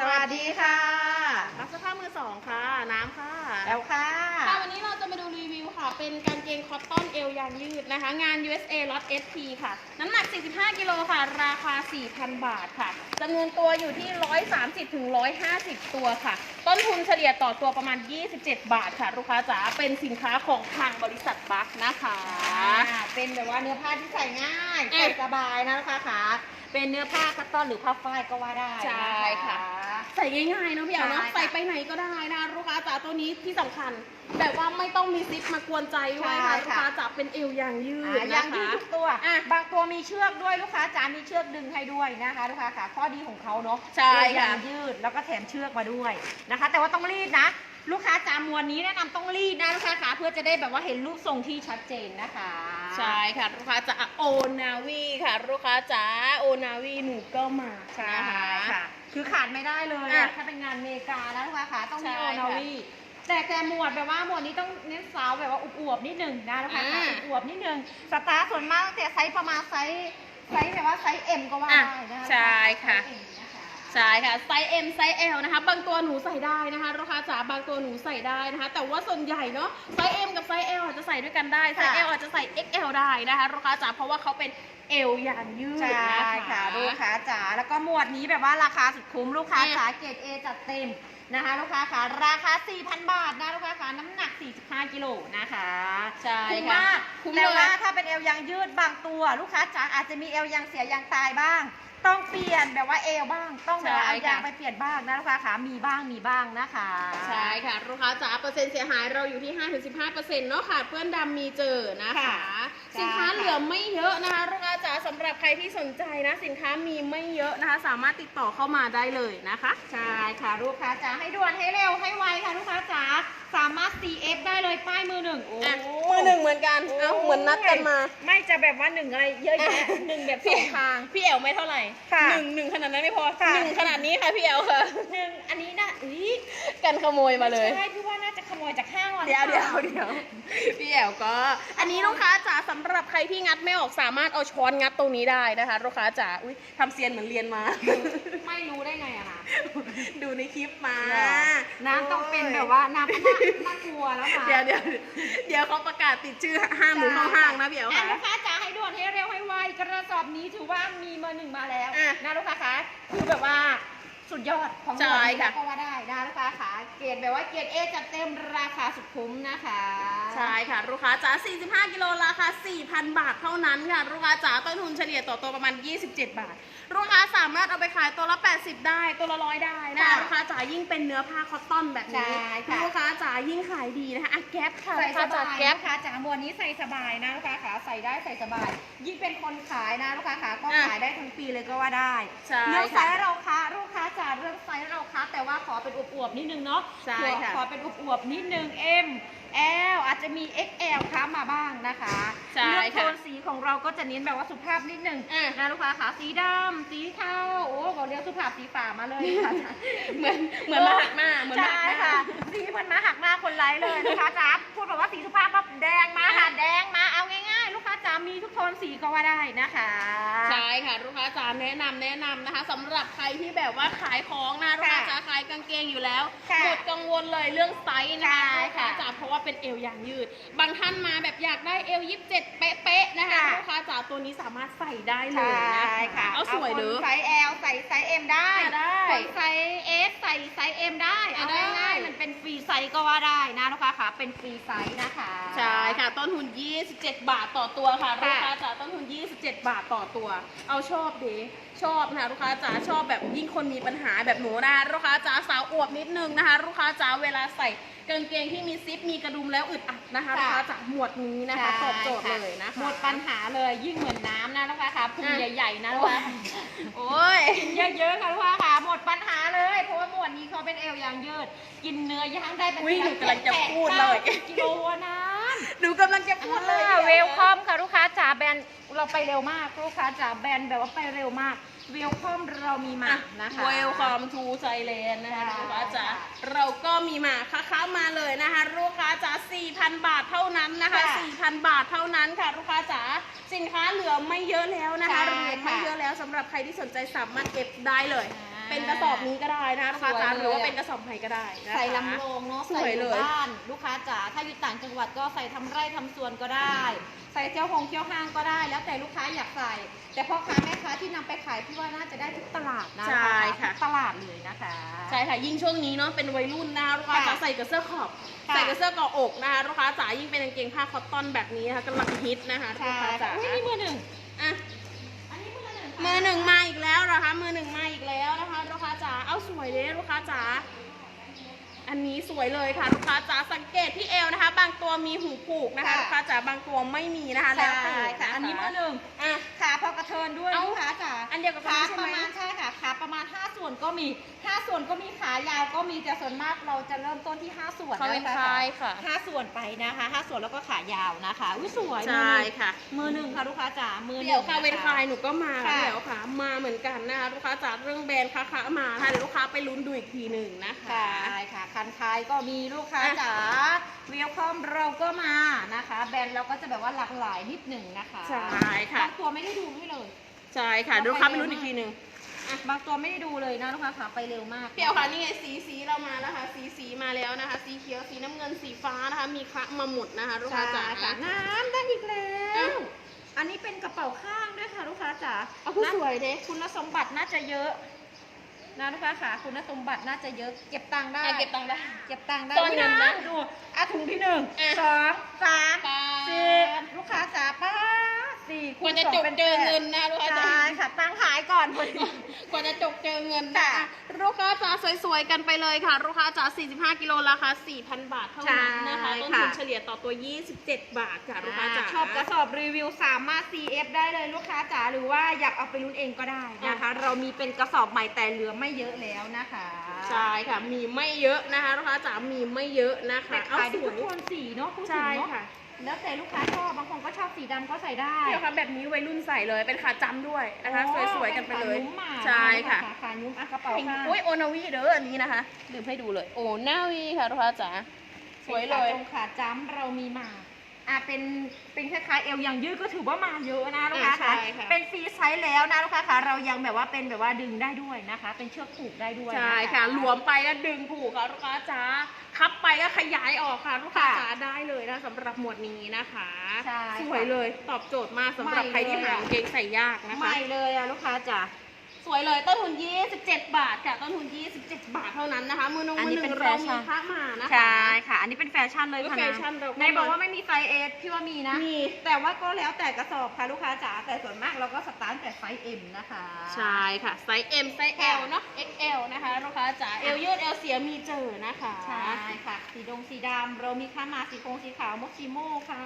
สวัสดีค่ะรับเสื้อผ้ามือสองค่ะ น้ำค่ะ แล้วค่ะค่ะวันนี้เราจะมาดูรีวิวค่ะ เป็นกางเกงคอตตอนเอวยางยืดนะคะ งาน USA Lot SP ค่ะ น้ำหนัก 45 กิโลค่ะ ราคา 4,000 บาทค่ะจำนวนตัวอยู่ที่ 130ถึง150 ตัวค่ะ ต้นทุนเฉลี่ยต่อตัวประมาณ 27 บาทค่ะ ลูกค้าจ๋าเป็นสินค้าของทางบริษัทบัคนะคะ อ่าเป็นแบบว่าเนื้อผ้าที่ใส่ง่ายอะ ใส่สบายนะลูกค้าขาเป็นเนื้อผ้าคัตตอนหรือผ้าฝ้ายก็ว่าได้ใช่นค่ะ ใส่ง่ายๆเนาะพี่เอาเนาะใช่ค่ะ ใส่ไปไหนก็ได้นะลูกค้าจ๋าตัวนี้ที่สำคัญ แบบว่าไม่ต้องมีซิปมากวนใจด้วยค่ะใช่ลูกค่ะ ค้าจ๋าเป็นเอวยางยืดอ่านะยังคะยืดทุกตัวอะบางตัวมีเชือกด้วยลูกค้าจ๋ามีเชือกดึงให้ด้วยนะคะ ลูกค้าขาข้อดีของเขาเนาะใช่เอวค่ะ ยางยืดแล้วก็แถมเชือกมาด้วยนะคะ แต่ว่าต้องรีดนะ ลูกค้าจ๋ามวนนี้แนะนำต้องรีดนะลูกค้าขาเพื่อจะได้แบบว่าเห็นรูปทรงที่ชัดเจนนะคะ ใช่ค่ะลูกค้าจ๋าโอนาวีค่ะลูกค้าจ๋าโอนาวีหนูก็มาใช่นะคะค่ะ คือขาดไม่ได้เลยอะอะถ้าเป็นงานอเมริกานะลูกค้าขาต้องมีใช่โอนาวีแต่แต่หมวดแบบว่าหมวดนี้ต้องเน้นสาวแบบว่าอวบๆนิดนึงนะลูกค้าขาอ่าอวบๆนิดนึงสตาร์ทส่วนมากตั้งแต่ไซส์ประมาณไซส์ไซส์แบบว่าไซส์ M ก็ว่าอะได้นะคะใช่ค่ะไซส์ M นะคะ ใช่ค่ะไซส์ M ไซส์ L นะคะ บางตัวหนูใส่ได้นะคะลูกค้าจ๋าบางตัวหนูใส่ได้นะคะ แต่ว่าส่วนใหญ่เนาะไซส์ M กับไซส์ L อาจจะใส่ด้วยกันได้ไซส์ค่ะ L อาจจะใส่ XL ได้นะคะลูกค้าจ๋าเพราะว่าเขาเป็นเอวยางยืดใช่นะคะค่ะลูกค้าจ๋าแล้วก็หมวดนี้แบบว่าราคาสุดคุ้มลูกค้าอะจ๋าเกรด A จัดเต็มนะคะลูกค้าค่ะราคา 4,000 บาทนะลูกค้าค่ะน้ำหนัก 45 กิโลนะคะใช่คุ้มค่ะมากคุ้มแต่เลยว่าถ้าเป็นเอวยางยืดบางตัว ลูกค้าจ๋าอาจจะมีเอวยางเสียยางตายบ้าง ต้องเปลี่ยนแบบว่าเอวบ้าง ต้องแบบว่าเอายางไปเปลี่ยนบ้างนะลูกค้าค่ะมีบ้างมีบ้างนะคะใช่ค่ะลูกค้าจ๋าเปอร์เซ็นต์เสียหายเราอยู่ที่ 5-15%เนาะค่ะ เพื่อนดำมีเจอนะคะค่ะสินค้าใช่ค่ะเหลือไม่เยอะนะคะลูกค้าจ๋าสำหรับใครที่สนใจนะ สินค้ามีไม่เยอะนะคะ สามารถติดต่อเข้ามาได้เลยนะคะ ใช่ค่ะลูกค้าจ๋าให้ด่วนให้เร็วให้ไวค่ะลูกค้าจ๋า สามารถ CF ได้เลยป้ายมือหนึ่งโอ้อะมือหนึ่งเหมือนกัน เอ้าเหมือนนัดกันมา ไม่จะแบบว่าหนึ่งอะไรเยอะแยะหนึ่งแบบสองทาง พี่แอลไม่เท่าไหร่ค่ะหนึ่งหนึ่งขนาดนั้นไม่พอค่ะ หนึ่งขนาดนี้ค่ะพี่แอลค่ะ หนึ่งอันนี้นะอุ้ยกันขโมยมาเลย ใช่พี่ว่าน่าจะขโมยจากห้างมาเดี๋ยวหรืเดี๋ยวอปล่าเดี๋ยวพี่แอลก็ อันนี้ลูกค้าจ๋าสำหรับใครที่งัดไม่ออกสามารถเอาช้อนงัดตรงนี้ได้นะคะลูกค้าจ๋าอุ้ยทำเซียนเหมือนเรียนมา ไม่รู้ได้ไงอะนะดูในคลิปมา น้ำต้องเป็นแบบว่าน้ำก็น่าน่ากลัวแล้วค่ะเดี๋ยวเดี๋ยวเดี๋ยวเขาประกาศติดชื่อห้ามหนูเข้าห้างนะพี่แอลอะค่ะ ลูกค้าจ๋าให้ด่วนให้เร็วให้ไวกระสอบนี้ถือว่ามีเบอร์หนึ่งมาแล้วอะนะลูกค้าคะคือแบบว่าสุดยอดของใช่หมวดนี้ค่ะ ก็ว่าได้ นะลูกค้าขาเกรดแบบว่าเกรดเอจัดเต็มราคาสุดคุ้มนะคะ ใช่ค่ะ ลูกค้าจ๋า 45 กิโลราคา 4,000 บาทเท่านั้นค่ะ ลูกค้าจ๋าต้นทุนเฉลี่ยต่อตัวประมาณ 27 บาท ลูกค้าสามารถเอาไปขายตัวละ 80 ได้ตัวละร้อยได้นะคะค่ะลูกค้าจ๋ายิ่งเป็นเนื้อผ้าคอตตอนแบบนี้ใช่ค่ะ ลูกค้าจ๋ายิ่งขายดีนะคะอะแก๊ปค่ะใส่ลูกสค้าจ๋าบายแก๊ปลูกค้าจ๋าหมวดนี้ใส่สบายนะลูกค้าขาใส่ได้ใส่สบาย ยิ่งเป็นคนขายนะลูกค้าขาก็อะขายได้ทั้งปีเลยก็ว่าได้ใช่เรื่องไซค่ะส์เราคะลูกค้าจ๋าเรื่องไซส์เราคะแต่ว่าขอเป็นอวบๆนิดนึงเนาะใช่ค่ะ ขอเป็นอวบๆนิดนึง M L อาจจะมี XL ค้ามาบ้างนะคะใช่เรื่องโทค่ะนสีของเราก็จะเน้นแบบว่าสุภาพนิดนึงอะ นะลูกค้าขาสีดำสีเทาโอ้บอกเรียกสุภาพสีฝ่ามาเลยค่ะ เหมือนเหมือนมาหักหน้าเหมือนมาใช่หักหน้า ค่ะสีเหมือนมาหักหน้าคนไร้เลยนะคะจ๊ะพูดแบบว่าสีสุภาพปั๊บแดงมาค่ะแดงมาเอาง่ายๆลูกค้า จ๋ามีทุกโทนสีก็ว่าได้นะคะ ใช่ค่ะลูกค้าจ๋าแนะนำแนะนำนะคะสำหรับใครที่แบบว่าขายของนะลูกค้าจ๋าขายกางเกงอยู่แล้วค่ะหมดกังวลเลยเรื่องไซส์นะคะใช่ลูกค้าค่ะจ๋าเพราะว่าเป็นเอวยางยืด บางท่านมาแบบอยากได้เอวยิบเจ็ดเป๊ะๆนะคะค่ะลูกค้าจ๋าตัวนี้สามารถใส่ได้เลใช่ยนะค่ะเอาสวยคนเด้อไซส์ L ใส่ไซส์ M ได้อะได้คน ไซส์ S ใส่ไซส์ M ได้อะเอาได้ ง่ายๆมันเป็นฟรีไซส์ก็ว่าได้นะลูกค้าค่ะเป็นฟรีไซส์นะคะ ใช่ค่ะ ต้นทุน 27 บาทต่อตัวค่ะค่ะ ลูกค้าจ๋าต้นทุน 27 บาทต่อตัว เอาชอบดีชอบนะคะลูกค้าจ๋าชอบแบบยิ่งคนมีปัญหาแบบหนูนะคะลูกค้าจ๋าสาวอวบนิดนึงนะคะ ลูกค้าจ๋าเวลาใส่กางเกงที่มีซิปมีกระดุมแล้วอึดอัดนะคะลูกค้าจ๋าหมวดนี้นะคะตอบโจทย์เลยนะคะ หมดปัญหาเลยยิ่งเหมือนน้ำนะลูกค้าค่ะพุงอะ ใหญ่ๆนะลูกค้า โอ้ยกินเยอะๆค่ะลูกค้าค่ะหม ดปัญหาเลย เพราะว่าหมวดนี้เขาเป็นเอวยางยืด กินเนื้อย่างได้เป็นอุ๊ยหนูกำลังจะแปพูดเลยก้ากิโลนะหนูกำลังจะพูดเลยเวลคอมค่ะลูกค้าจ๋าแบรนด์เราไปเร็วมากลูกค้าจ๋าแบรนด์แบบว่าไปเร็วมากเวลคอมเรามีมานะคะ เวลคอมทูไซเลนนะคะใช่ลูกค้าจ๋าค่ะเราก็มีมาค้าค้ามาเลยนะคะลูกค้าจ๋า4,000 บาทเท่านั้นนะคะ ค่ะ4,000 บาทเท่านั้นค่ะลูกค้าจ๋าสินค้าเหลือไม่เยอะแล้วนะคะใช่เหลือไม่ค่ะ เยอะแล้วสำหรับใครที่สนใจสามารถเอฟได้เลย อ่า เป็นกระสอบนี้ก็ได้นะคะลูกค้าจ๋าสวยเลย หรือว่าเป็นกระสอบใหม่ก็ได้นะคะ ใส่ลำโลงเนาะสวยใส่อเลยบ้านลูกค้าจ๋าถ้าอยู่ต่างจังหวัดก็ใส่ทำไร่ทำสวนก็ได้ ใส่เที่ยวหงเที่ยวห้างก็ได้ แล้วแต่ลูกค้าอยากใส่ แต่พ่อค้าแม่ค้าที่นำไปขายพี่ว่าน่าจะได้ทุกตลาดนะใช่ค่ะ ทุกตลาดเลยนะคะ ใช่ค่ะยิ่งช่วงนี้เนาะเป็นวัยรุ่นนะคะลูกค้าค่ะจ๋าใส่กับเสื้อขอบค่ะ ใส่กับเสื้อเกาะอกนะคะลูกค้าจ๋ายิ่งเป็นกางเกงผ้าคอตตอนแบบนี้นะคะกำลังฮิตนะคะลูใช่กค้าจ๋า อุ้ยนี่มือหนึ่งอะอันนี้ มือหนึ่งมือหนึ่งมาอีกแล้วเหรอคะ มือหนึ่งมาอีกแล้วนะคะลูกค้าจ๋า เอาสวยเลยลูกค้าจ๋า อันนี้สวยเลยค่ะลูกค้าจ๋า สังเกตที่เอวนะคะ บางตัวมีหูผูกนะคะลูกค้าจ๋า บางตัวไม่มีนะคะแล้วใช่แต่ค่ะ อันนี้มือหนึ่งอะ ขาพอกระเทินด้วยเอ้าลูกค้าจ๋าอันเดียวกับขาคนนี้ใช่ไหมประมาณใช่ค่ะ ขาประมาณ 5 ส่วนก็มี 5 ส่วนก็มีขายาวก็มีแต่ส่วนมากเราจะเริ่มต้นที่ 5 ส่วนเขาเป็นนะคคะลายค่ะห้าส่วนไปนะคะห้าส่วนแล้วก็ขายาวนะคะอุ้ยสวยใช่ค่ะ มือหนึ่งค่ะลูกค้าจ๋า มือหนึ่งเดี๋ยวค่ะเวนนะะคลายหนูก็มาค่ะเดี๋ยวค่ะ มาเหมือนกันนะคะลูกค้าจ๋าเรื่องแบรนด์ค้าค้ามาค่ะเดี๋ยวลูกค้าไปลุ้นดูอีกทีหนึ่งนะคะใช่ค่ะ คันคายก็มีลูกค้าจ๋าเวลคอมเราก็มานะคะ แบรนด์เราก็จะแบบว่าหลากหลายนิดหนึ่งนะคะ ใช่ค่ะบางตัวไม่ได้ดูให้เลยใช่ค่ะเดี๋ยวลูกค้าไปลุ้นอีกทีหนึ่ง อะบางตัวไม่ได้ดูเลยนะลูกค้าขาไปเร็วมากเดี๋ยวค่ะนี่ไงสีสีเรามาแล้วค่ะสีสีมาแล้วนะคะ สีเขียวสีน้ำเงินสีฟ้านะคะ มีคละมาหมดนะคะลูกค้าใช่จ๋าค่ะน้ำได้อีกแล้อะวอันนี้เป็นกระเป๋าข้างด้วยค่ะลูกค้าจ๋าเอาคือสวยเด้ คุณสมบัติน่าจะเยอะ นะลูกค้าขาคุณสมบัติน่าจะเยอะ เก็บตังค์ได้ อะเก็บตังค์ได้ เก็บตังค์ได้ตอนหนึ่งนะดูอะถุงที่หนึ่งอะสองสามปาสี่ลูกค้าจ๋าป้า สี่กว่าจะจบเจอเงินนะลูกค้าจ๋าใช่ค่ะตั้งขายก่อนพอดี กว่าจะจบเจอเงินค่ะนะคะ ลูกค้าจ๋าสวยๆกันไปเลยค่ะ ลูกค้าจ๋า45 กิโลราคา 4,000 บาทเท่านั้นนะคะใช่ต้นค่ะทุนเฉลี่ยต่อตัว 27 บาทค่ะลูกค้าจ๋า ชอบกระสอบรีวิวสามารถ CF ได้เลยลูกค้าจ๋าหรือว่าอยากเอาไปลุ้นเองก็ได้นะคะ เรามีเป็นกระสอบใหม่แต่เหลือไม่เยอะแล้วนะคะใช่ค่ะ มีไม่เยอะนะคะลูกค้าจ๋า มีไม่เยอะนะคะแต่เอาขายสได้วทุยกโทนสีเนาะพูดถึใช่งเนาะค่ะ แล้วแต่ลูกค้าชอบบางคนก็ชอบสีดำก็ใส่ได้ เดี๋ยวค่ะแบบนี้วัยรุ่นใส่เลยเป็นขาจำด้วยนะคะโอ้สวยๆกันไปเลยขายุ้มมาใช่ค่ะ ขายุ้มอะกระเป๋าข้างโอ้ยโอนาวีเด้ออันนี้นะคะลืมให้ดูเลยโอนาวีค่ะลูกค้าจ๋าสวยเลยป็นขาตรงขาจ้ำเรามีมาอะเป็นเป็นคล้ายๆเอวยังยืดก็ถือว่ามาเยอะนะลูกค้าอะใช่คะค่ะเป็นฟรีไซส์แล้วนะลูกค้าคะเรายังแบบว่าเป็นแบบว่าดึงได้ด้วยนะคะ เป็นเชือกผูกได้ด้วยนใช่ค่ะหลวมไปก็ดึงผูกค่ะลูกค้าจ๋าคับไปก็ขยายออกค่ะลูกค้าค่ะจ๋าได้เลยนะสำหรับหมวดนี้นะคะใช่สวยเลยตอบโจทย์มากสำหรับใหม่ใครที่เลยหาอะกางเกงใส่ยากนะคะใหม่เลยอะลูกค้าจ๋า สวยเลยต้นทุน27 บาทค่ะต้นทุน27 บาทเท่านั้นนะคะมือนงอันมือนี้หเป็นึ่นงเราแฟชั่มีน พระมานะคะ ใช่ค่ะ อันนี้เป็นแฟชั่นเลยค่ะแฟชั่นเราก็ ในบอกว่าไม่มีไซส์เอสพี่ว่ามีนะ มีแต่ว่าก็แล้วแต่กระสอบค่ะลูกค้าจ๋าแต่ส่วนมากเราก็สตาร์ทแต่ไซส์ M นะคะใช่ค่ะ ไซส์ M ไซส์ L เนาะ XL นะคะลูกค้าจ๋า L ยืด L เสียมีเจอนะคะ ใช่ค่ะ สีดงสีดำเรามีค่ามาสีคงสีขาวมอชิโมค่ะ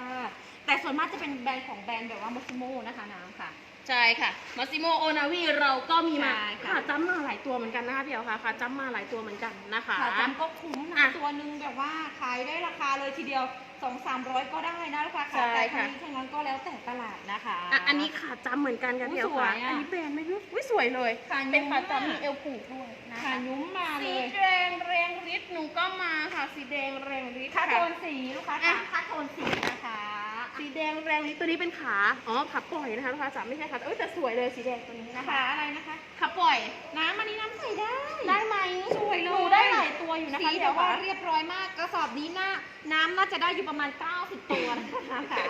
แต่ส่วนมากจะเป็นแบรนด์ของแบรนด์แบบว่ามอชิโมนะคะน้ำค่ะ ใช่ค่ะมาซิโมโอนาวีเราก็มีมาใช่ค่ะ ขาจ้ำมาหลายตัวเหมือนกันนะคะพี่เอ๋ค่ะขาจ้ำมาหลายตัวเหมือนกันนะคะ ขาจำก็คุ้มอะนะตัวหนึ่งแบบว่าขายได้ราคาเลยทีเดียวสองสามร้อยก็ได้นะลูกค้าใช่ค่ะแต่ค่ะ ทั้งนี้ทั้งนั้นก็แล้วแต่ตลาดนะคะ อะอันนี้ขาจ้ำเหมือนกันค่ะอุ๊ยพี่เอ๋สวค่ะยอะอันนี้แบรนด์ไม่รู้อุ้ยสวยเลย ขายุ้มเป็นขาอะจ้ำมีเอวผูกด้วยนะขาคะยุ้มมาเลสีย แดงแรงฤทธิ์หนูก็มาค่ะสีแดงแรงฤทธิ์ค่าโทค่ะนสีลูกค้าอะ ค่ะค่าโทนสีนะคะ สีแดงแรงฤทธิ์ตัวนี้เป็นขา อ๋อขาปล่อยนะคะลูกค้าจ๋าไม่ใช่ขาเอ้ยแต่สวยเลยสีแดงตัวนี้นะนะคะคะอะไรนะคะขาปล่อย น้ำอันนี้น้ำใส่ได้ ได้ไหมสวยเลยหนูได้หลายตัวอยู่นะคะสีพี่แบเอ๋บว่าค่ะเรียบร้อยมากกระสอบนี้น่าน้ำน่าจะได้อยู่ประมาณ 90 ตัวนะคะ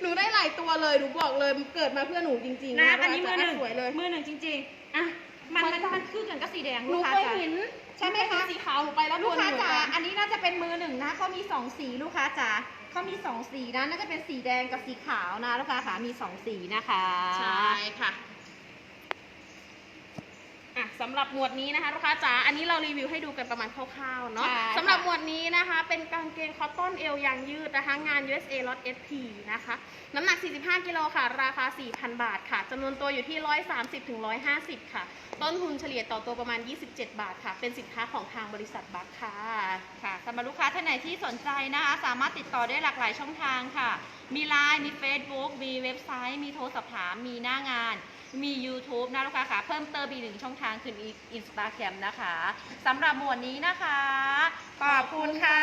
หนูได้หลายตัวเลยหนูบอกเลยเกิดมาเพื่อหนูจริงๆนะนะอันนี้มือหนึ่งสวยเลยมือหนึ่งจริงอะๆ มันมันมันคือกันกับสีแดงหนูลูกค้าเคยจ๋า เห็นใช่ไหมคะ สีขาวหนูไปแล้วลูกค้าตัวหนึ่งจ๋าเหมือนกันอันนี้น่าจะเป็นมือหนึ่งนะเขามีสองสีลูกค้าจ๋าเขามีสองสีนะน่าจะเป็นสีแดงกับสีขาวนะลูกค้าค่ะมีสองสีนะคะ ใช่ค่ะอะ สำหรับหมวดนี้นะคะลูกค้าจ๋าอันนี้เรารีวิวให้ดูกันประมาณคร่าวๆเนาะใช่สำหรับหมวดนี้นะคะ เป็นกางเกงคอตตอนเอวยางยืดนะคะงาน USA Lot SP นะคะน้ำหนัก 45 กิโลค่ะ ราคา 4,000 บาทค่ะจำนวนตัวอยู่ที่ 130ถึง150 ค่ะ ต้นทุนเฉลี่ยต่อตัวประมาณ 27 บาทค่ะ เป็นสินค้าของทางบริษัทบัคค่ะ ค่ะสำหรับลูกค้าท่านไหนที่สนใจนะคะ สามารถติดต่อได้หลากหลายช่องทางค่ะ มีไลน์มี Facebook มีเว็บไซต์ มีโทรสอบถาม มีหน้างาน มี YouTube นะลูกค้าค่ะเพิ่มเติมอีกหนึ่งช่องทางคืออินสตาแกรมนะคะสำหรับหมวดนี้นะคะ ขอบคุณค่ะ